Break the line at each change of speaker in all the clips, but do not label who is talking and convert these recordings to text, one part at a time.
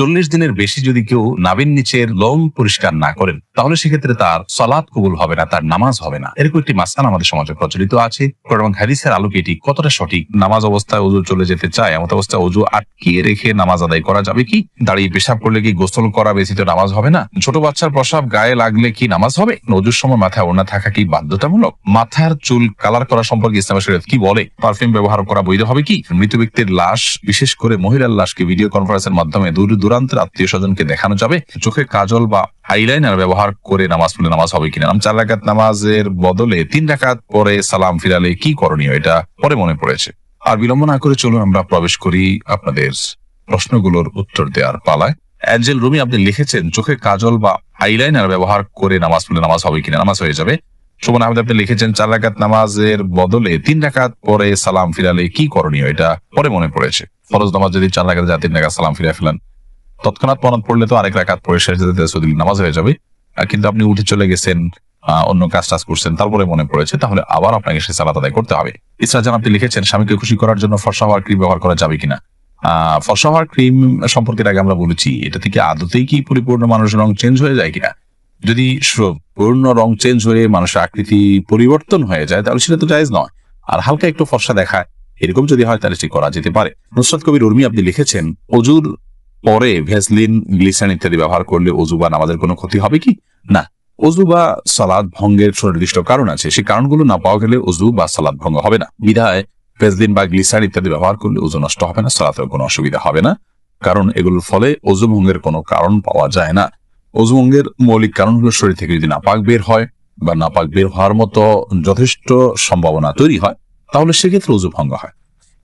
চল্লিশ দিনের বেশি যদি কেউ নাবিন নিচের লোম পরিষ্কার না করেন, তাহলে সেক্ষেত্রে তার সলাৎ কবুল হবে না, তার নামাজ হবে না। এরকম একটি মাসান আমাদের সমাজে প্রচলিত আছে। এবং হাদিসের আলোকে এটি কতটা সঠিক? নামাজ অবস্থায় অজু চলে যেতে চায়, এমন অবস্থায় অজু আটকিয়ে রেখে নামাজ আদায় করা যাবে কি? দাঁড়িয়ে পেশাব করলে কি গোসল করা ব্যতীত নামাজ হবে না? ছোট বাচ্চার প্রসাব গায়ে লাগলে কি নামাজ হবে? অজুর সময় মাথায় ওড়না থাকা কি বাধ্যতামূলক? মাথার চুল কালার করা সম্পর্কে ইসলামের শরীয়ত কি বলে? পারফিউম ব্যবহার করা বৈধ হবে কি? মৃত ব্যক্তির লাশ, বিশেষ করে মহিলার লাশকে ভিডিও কনফারেন্সের মাধ্যমে দূর দূর দূরান্তের আত্মীয় স্বজনকে দেখানো যাবে। চোখে কাজল বা আইলাইনার ব্যবহার করে নামাজ পড়লে নামাজ হবে কিনা? চার রাকাত নামাজের বদলে তিন রাকাত পরে সালাম ফিরালে কি করণীয়? এটা পরে মনে পড়েছে। আর বিলম্ব না করে চলুন, আমরা প্রবেশ করি আপনাদের প্রশ্নগুলোর উত্তর দেওয়ার পালায়। অ্যাঞ্জেল রুমি, আপনি লিখেছেন, চোখে কাজল বা আইলাইনার ব্যবহার করে নামাজ পড়লে নামাজ হবে কিনা? নামাজ হয়ে যাবে। শোভন আহমেদ, আপনি লিখেছেন, চার রাকাত নামাজের বদলে তিন রাকাত পরে সালাম ফিরালে কি করণীয়? এটা পরে মনে পড়েছে। ফরজ নামাজ যদি চার রাকাত যায় তিন রাকাত সালাম ফিরে ফেলেন তৎক্ষণাৎ মনত পড়লে তো আরেক রাকাত পরে শেষ যেতে নামাজ হয়ে যাবে। কিন্তু আপনি উঠে চলে গেছেন অন্য কাজ টাজ করছেন, তারপরে মনে পড়েছে, তাহলে আবার আপনাকে সে সালাত আদায় করতে হবে। ইসরা জান, আপনি লিখেছেন, স্বামীকে খুশি করার জন্য ফর্সা হওয়ার ক্রিম ব্যবহার করা যাবে কিনা? ফর্সা হওয়ার ক্রিম সম্পর্কে আগে আমরা বলেছি, এটা থেকে আদতেই কি পরিপূর্ণ মানুষের রং চেঞ্জ হয়ে যায় কিনা? যদি পূর্ণ রং চেঞ্জ হয়ে মানুষের আকৃতি পরিবর্তন হয়ে যায়, তাহলে সেটা তো জায়েজ নয়। আর হালকা একটু ফর্সা দেখায় এরকম যদি হয় তাহলে সেটি করা যেতে পারে। নুসরাত কবির উর্মি আপনি লিখেছেন, অজুর পরে ভেসলিন গ্লিসারিন ইত্যাদি ব্যবহার করলে অজু বা কোনো ক্ষতি হবে কি? না। অজু বা সালাদ ভঙ্গের সুনির্দিষ্ট কারণ আছে। সেই কারণগুলো না পাওয়া গেলে অজু বা সালাদ ভঙ্গ হবে না। বিধায় ভেসলিন বা গ্লিসারিন ইত্যাদি ব্যবহার করলে ওজু নষ্ট হবে না, সালাতেও কোনো অসুবিধা হবে না। কারণ এগুলোর ফলে অজু ভঙ্গের কোনো কারণ পাওয়া যায় না। অজু ভঙ্গের মৌলিক কারণগুলো শরীর থেকে যদি নাপাক বের হয় বা নাপাক বের হওয়ার মতো যথেষ্ট সম্ভাবনা তৈরি হয়, তাহলে সেক্ষেত্রে অজু ভঙ্গ হয়।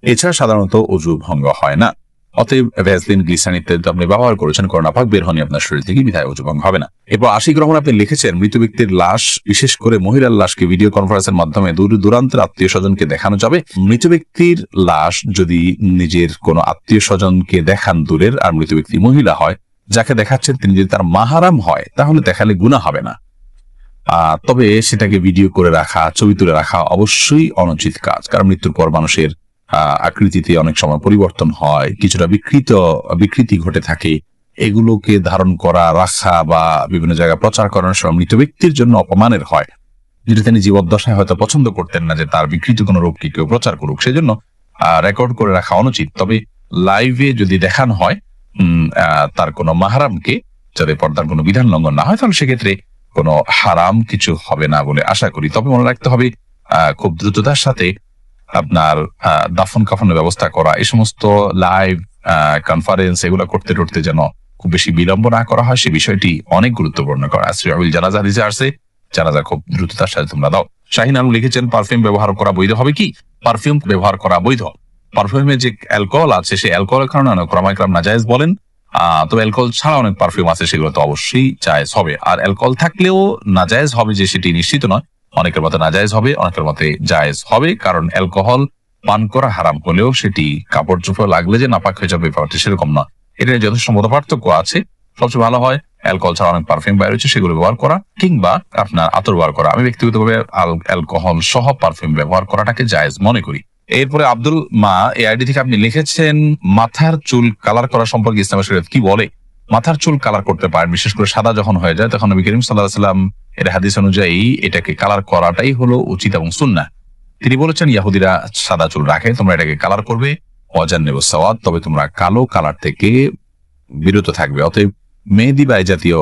এছাড়া সাধারণত অজু ভঙ্গ হয় না। অতএব ভ্যাসলিন গ্লিসান ইত্যাদি আপনি ব্যবহার করেছেন, করোনা পাক বের হয়নি আপনার শরীর থেকে বিধায় অজু ভঙ্গ হবে না। এরপর আশিক রহমান আপনি লিখেছেন, মৃত ব্যক্তির লাশ, বিশেষ করে মহিলার লাশকে ভিডিও কনফারেন্সের মাধ্যমে দূর দূরান্তের আত্মীয় স্বজনকে দেখানো যাবে। মৃত ব্যক্তির লাশ যদি নিজের কোনো আত্মীয় স্বজনকে দেখান দূরের, আর মৃত ব্যক্তি মহিলা হয়, যাকে দেখাচ্ছেন তিনি যদি তার মাহারাম হয়, তাহলে দেখালে গুণা হবে না। তবে সেটাকে ভিডিও করে রাখা, ছবি তুলে রাখা অবশ্যই অনুচিত কাজ, কারণ মৃত্যুর পর মানুষের আকৃতিতে অনেক সময় পরিবর্তন হয়, কিছুটা বিকৃত, বিকৃতি ঘটে থাকে। এগুলোকে ধারণ করা, রাখা বা বিভিন্ন জায়গায় প্রচার করানোর সময় মৃত ব্যক্তির জন্য অপমানের হয়। যেটা তিনি জীবদ্দশায় হয়তো পছন্দ করতেন না যে তার বিকৃত কোনো রূপকে কেউ প্রচার করুক, সেজন্য রেকর্ড করে রাখা অনুচিত। তবে লাইভে যদি দেখানো হয় তার কোনো মাহারামকে, যাতে পর্দার কোনো বিধান লঙ্ঘন না হয়, তাহলে সেক্ষেত্রে কোনো হারাম কিছু হবে না বলে আশা করি। তবে মনে রাখতে হবে খুব দ্রুততার সাথে আপনার দাফন কাফনের ব্যবস্থা করা, এই সমস্ত লাইভ কনফারেন্স এগুলো করতে করতে যেন খুব বেশি বিলম্ব না করা হয়, সে বিষয়টি অনেক গুরুত্বপূর্ণ করা। শ্রী জানাজা হাদিসে আসছে, জানাজা খুব দ্রুততার সাথে তোমরা দাও। শাহিন আলম লিখেছেন পারফিউম ব্যবহার করা বৈধ হবে কি? পারফিউম ব্যবহার করা বৈধ। পারফিউমে যে অ্যালকোহল আছে সেই অ্যালকোহলের কারণে অনেক ক্রমাইক্রম নাজায়েজ বলেন তবে অ্যালকোহল ছাড়া অনেক পারফিউম আছে, সেগুলো তো অবশ্যই জায়েজ হবে। আর অ্যালকোহল থাকলেও নাজায়েজ হবে যে সেটি নিশ্চিত নয়। অনেকের মতে নাজায়েজ হবে, অনেকের মতে জায়েজ হবে, কারণ অ্যালকোহল পান করা হারাম হলেও সেটি কাপড় চোপড় লাগলে যে নাপাক হয়ে যাবে ব্যাপারটি সেরকম নয় এটা যথেষ্ট মত পার্থক্য আছে। সবচেয়ে ভালো হয়, অ্যালকোহল ছাড়া অনেক পারফিউম বাইরে হচ্ছে সেগুলো ব্যবহার করা, কিংবা আপনার আতর ব্যবহার করা। আমি ব্যক্তিগতভাবে অ্যালকোহল সহ পারফিউম ব্যবহার করাটাকে জায়েজ মনে করি। এরপরে আব্দুল মা এই আইডি থেকে আপনি লিখেছেন, মাথার চুল কালার করা সম্পর্কে ইসলামের শরীয়ত কি বলে? মাথার চুল কালার করতে পারেন, বিশেষ করে সাদা যখন হয়ে যায়, তখন নবী করিম সাল্লাহ সাল্লাম এর হাদিস অনুযায়ী এটাকে কালার করাটাই হলো উচিত এবং সুন্না তিনি বলেছেন, ইয়াহুদিরা সাদা চুল রাখে, তোমরা এটাকে কালার করবে অজান নেব সওয়াদ তবে তোমরা কালো কালার থেকে বিরত থাকবে। অতএব মেহেদি বা জাতীয়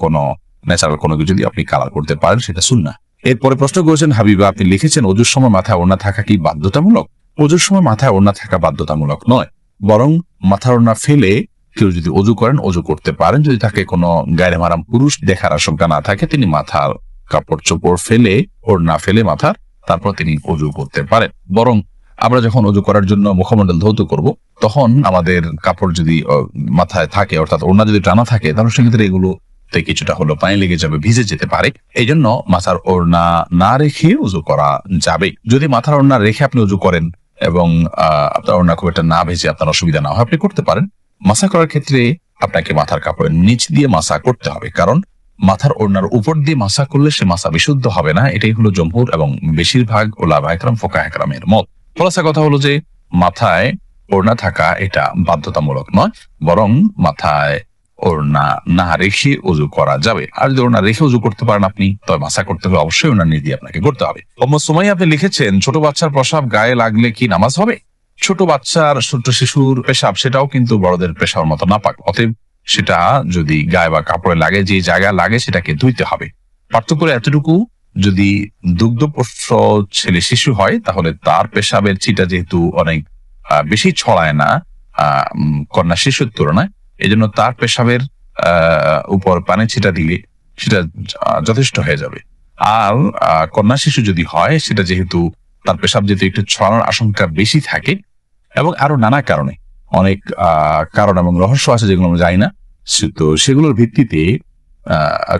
কোনো ন্যাচারাল কোনো কিছু যদি আপনি কালার করতে পারেন, সেটা সুন্না এরপরে প্রশ্ন করেছেন, হাবিবা, আপনি লিখেছেন অজুর সময় মাথায় ওড়না থাকা কি বাধ্যতামূলক? অজুর সময় মাথায় ওড়না থাকা বাধ্যতামূলক নয়, বরং মাথার ওড়না ফেলে কেউ যদি অজু করেন, অজু করতে পারেন। যদি তাকে কোনো গায়ে মারাম পুরুষ দেখার আশঙ্কা না থাকে, তিনি মাথার কাপড় চোপড় ফেলে, ওর ওড়না ফেলে মাথার, তারপর তিনি অজু করতে পারেন। বরং আমরা যখন অজু করার জন্য মুখমণ্ডল ধৌত করব, তখন আমাদের কাপড় যদি মাথায় থাকে, অর্থাৎ ওড়না যদি টানা থাকে, তাহলে সেক্ষেত্রে এগুলো কিছুটা হলো পানি লেগে যাবে, ভিজে যেতে পারে। এই জন্য মাথার ওড়না না রেখে উজু করা যাবে। যদি মাথার ওড়না রেখে আপনি উজু করেন এবং আপনার ওড়না খুব একটা না ভেজে আপনার অসুবিধা না হয়, আপনি করতে পারেন। মাসা করার ক্ষেত্রে আপনাকে মাথার কাপড়ের নিচ দিয়ে মাসা করতে হবে। কারণ মাথার ওড়নার উপর দিয়ে মাসা করলে সে মাসা বিশুদ্ধ হবে না। এটাই হলো জমহুর এবং বেশিরভাগ ওলামা একরাম ফোকা একরামের মত। খোলাসা কথা হলো যে, মাথায় ওড়না থাকা এটা বাধ্যতামূলক নয়, বরং মাথায় ওড়না না রেখে উজু করা যাবে। আর যদি ওড়না রেখে উজু করতে পারেন আপনি, তবে মাসা করতে হলে অবশ্যই ওনার নিয়ে দিয়ে আপনাকে করতে হবে। সুমাই আপনি লিখেছেন, ছোট বাচ্চার প্রসাব গায়ে লাগলে কি নামাজ হবে? ছোট বাচ্চার, ছোট শিশুর পেশাব, সেটাও কিন্তু বড়দের পেশার মতো নাপাক। অতএব সেটা যদি গায়ে বা কাপড়ে লাগে, যে জায়গায় লাগে, সেটাকে ধুইতে হবে। পার্থক্য এতটুকু, যদি দুগ্ধপোষ্য ছেলে শিশু হয়, তাহলে তার পেশাবের চিটা যেহেতু অনেক বেশি ছড়ায় না কন্যা শিশুর তুলনায় এই জন্য তার পেশাবের উপর পানি ছিটা দিলে সেটা যথেষ্ট হয়ে যাবে। আর কন্যা শিশু যদি হয়, সেটা যেহেতু তার পেশাব যেহেতু একটু ছড়ানোর আশঙ্কা বেশি থাকে এবং আরও নানা কারণে। অনেক কারণ এবং রহস্য আছে যেগুলো আমরা জানি না। তো সেগুলোর ভিত্তিতে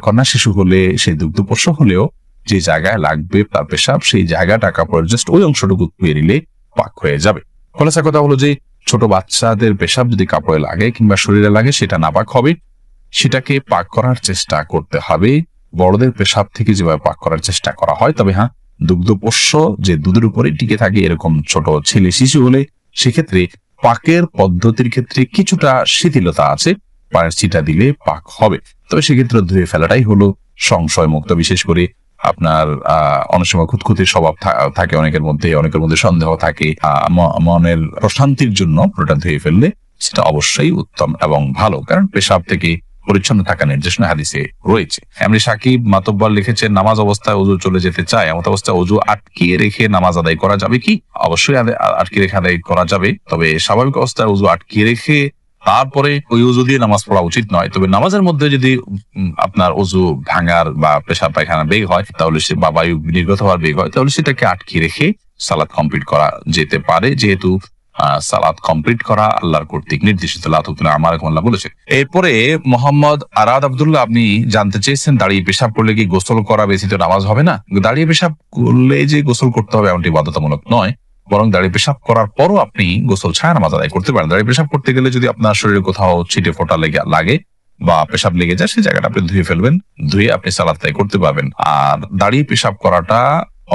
কন্যা শিশু হলে, সে দুগ্ধপোষ্য হলেও যে জায়গায় লাগবে তার পেশাব, সেই জায়গাটা কাপড়ের জাস্ট ওই অংশটুকু ধুয়ে নিলে পাক হয়ে যাবে। খোলাসা কথা হলো যে, ছোট বাচ্চাদের পেশাব যদি কাপড়ে লাগে কিংবা শরীরে লাগে, সেটা নাপাক হবে। সেটাকে পাক করার চেষ্টা করতে হবে। বড়দের পেশাব থেকে যেভাবে পাক করার চেষ্টা করা হয়, তবে হ্যাঁ দুগ্ধপোষ্য যে দুধের উপরে টিকে থাকে, এরকম ছোট ছেলে শিশু হলে সেক্ষেত্রে পাকের পদ্ধতির ক্ষেত্রে কিছুটা শিথিলতা আছে। পায়ের ছিটা দিলে পাক হবে। তবে সেক্ষেত্রে ধুয়ে ফেলাটাই হলো সংশয় মুক্ত। বিশেষ করে আপনার অনেক সময় খুঁতখুতির স্বভাব থাকে অনেকের মধ্যে অনেকের মধ্যে সন্দেহ থাকে। মনের প্রশান্তির জন্য পুরোটা ধুয়ে ফেললে সেটা অবশ্যই উত্তম এবং ভালো। কারণ পেশাব থেকে পরিচ্ছন্ন থাকা নির্দেশনা হাদিসে রয়েছে। এমনি সাকিব মাতব্বর লিখেছেন, নামাজ অবস্থায় অজু চলে যেতে চায়, এমন অবস্থায় অজু আটকিয়ে রেখে নামাজ আদায় করা যাবে কি? অবশ্যই আদায়- আটকে রেখে আদায় করা যাবে, তবে স্বাভাবিক অবস্থায় অজু আটকিয়ে রেখে তারপরে ওই অজু দিয়ে নামাজ পড়া উচিত নয়। তবে নামাজের মধ্যে যদি আপনার অজু ভাঙার বা পেশাব পায়খানা বেগ হয়, তাহলে সে বা বায়ু নির্গত হওয়ার বেগ হয়, তাহলে সেটাকে আটকে রেখে সালাদ কমপ্লিট করা যেতে পারে। যেহেতু সালাদ কমপ্লিট করা আল্লাহর কর্তৃক নির্দেশিত। আমার বলেছে। এরপরে মোহাম্মদ আরাদ আব্দুল্লাহ, আপনি জানতে চেয়েছেন দাঁড়িয়ে পেশাব করলে কি গোসল করা ব্যতীত নামাজ হবে না? দাঁড়িয়ে পেশাব করলে যে গোসল করতে হবে এমনটি বাধ্যতামূলক নয়, বরং দাঁড়িয়ে পেশাব করার পরও আপনি গোসল ছায়া নামাজ আদায় করতে পারেন। দাঁড়িয়ে পেশাব করতে গেলে যদি আপনার শরীরে কোথাও ছিটে ফোটা লেগে, লাগে বা পেশাব লেগে যায় সেই জায়গাটা আপনি ধুয়ে ফেলবেন, ধুয়ে আপনি সালাদ করতে পারবেন। আর দাঁড়িয়ে পেশাব করাটা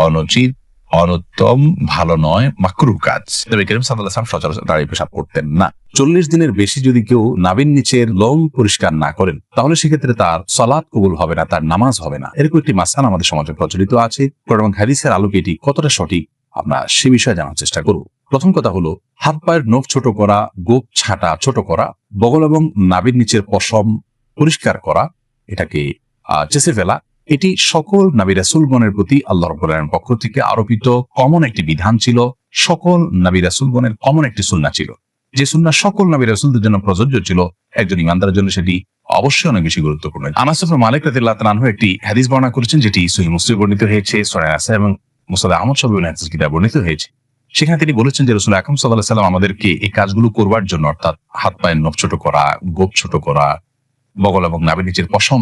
অনুচিত অনুত্তম ভালো নয় মাকরু কাজ। নবী করিম ওয়াসাল্লাম সচরাচর দাঁড়িয়ে পেশাব করতেন না। চল্লিশ দিনের বেশি যদি কেউ নাবিন নিচের লোম পরিষ্কার না করেন, তাহলে সেক্ষেত্রে তার সলাৎ কবুল হবে না, তার নামাজ হবে না। এরকম একটি মাসান আমাদের সমাজে প্রচলিত আছে। এবং হাদিসের আলোকে এটি কতটা সঠিক, আমরা সে বিষয়ে জানার চেষ্টা করব। প্রথম কথা হলো, হাত পায়ের নখ ছোট করা, গোপ ছাটা ছোট করা, বগল এবং নাবির নিচের পশম পরিষ্কার করা, এটাকে চেষে ফেলা এটি সকল নাবি রাসুলগণের প্রতি আল্লাহ রব্বুল আলামিনের পক্ষ থেকে আরোপিত কমন একটি বিধান ছিল, সকল নাবি রাসুলগণের কমন একটি সুন্না ছিল। যে সুন্না সকল নাবি রাসুলদের জন্য প্রযোজ্য ছিল, একজন ইমানদারের জন্য সেটি অবশ্যই অনেক বেশি গুরুত্বপূর্ণ। আনাস ইবনে মালিক তাআলা একটি হাদিস বর্ণনা করেছেন, যেটি সহিহ মুসলিম বর্ণিত হয়েছে, সূরা আসা এবং মুসাদ আহমদ সব হাদিস কিতাব বর্ণিত হয়েছে। সেখানে তিনি বলেছেন যে রসুল আকরম সাল্লাহ সাল্লাম আমাদেরকে এই কাজগুলো করবার জন্য, অর্থাৎ হাত পায়ের নখ ছোট করা, গোপ ছোট করা, বগল এবং নাভি নিচের পশম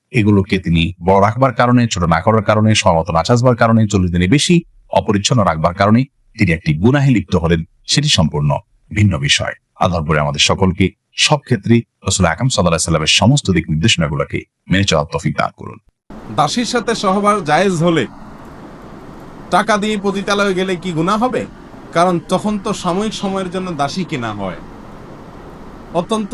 এগুলোকে তিনি বড় রাখবার কারণে, ছোট না করার কারণে সমত না চাষবার কারণে, চল্লিশ দিনে বেশি, অপরিচ্ছন্ন রাখবার কারণে তিনি একটি গুনাহে লিপ্ত হলেন, সেটি সম্পূর্ণ ভিন্ন বিষয়। আধার পরে আমাদের সকলকে সব ক্ষেত্রে রসুল আকাম সাল্লাহ সাল্লামের সমস্ত দিক নির্দেশনাগুলোকে মেনে চলার তফিক দান করুন।
দাসীর সাথে সহবাস জায়েজ হলে টাকা দিয়ে পতিতালয়ে গেলে কি গুনাহ হবে? কারণ তখন তো সাময়িক সময়ের জন্য দাসী কেনা হয়। অত্যন্ত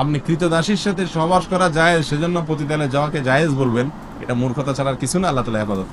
আপনি কৃতদাসীর সাথে সহবাস করা যায় সেজন্য প্রতিদানে যাওয়াকে জায়েজ বলবেন এটা মূর্খতা ছাড়ার কিছু না, আল্লাহ তালা হেফাজত।